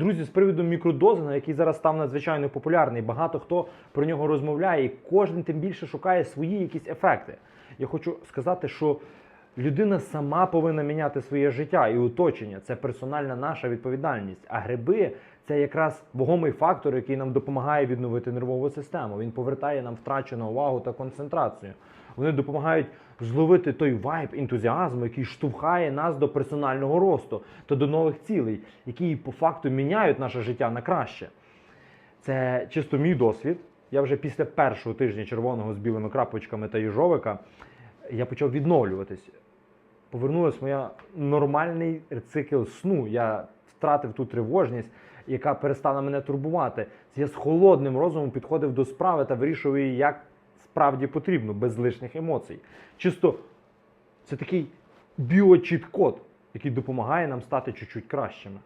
Друзі, з приводу мікродозингу, який зараз став надзвичайно популярний, багато хто про нього розмовляє, і кожен тим більше шукає свої якісь ефекти. Я хочу сказати, що людина сама повинна міняти своє життя і оточення. Це персональна наша відповідальність. А гриби це якраз вагомий фактор, який нам допомагає відновити нервову систему. Він повертає нам втрачену увагу та концентрацію. Вони допомагають зловити той вайб ентузіазму, який штовхає нас до персонального росту та до нових цілей, які по факту міняють наше життя на краще. Це чисто мій досвід. Я вже після першого тижня червоного з білими крапочками та їжовика я почав відновлюватись. Повернулась моя нормальний цикл сну. Я втратив ту тривожність, яка перестала мене турбувати. Я з холодним розумом підходив до справи та вирішував її, як справді потрібно, без лишніх емоцій. Чисто це такий біочіт-код, який допомагає нам стати чуть-чуть кращими.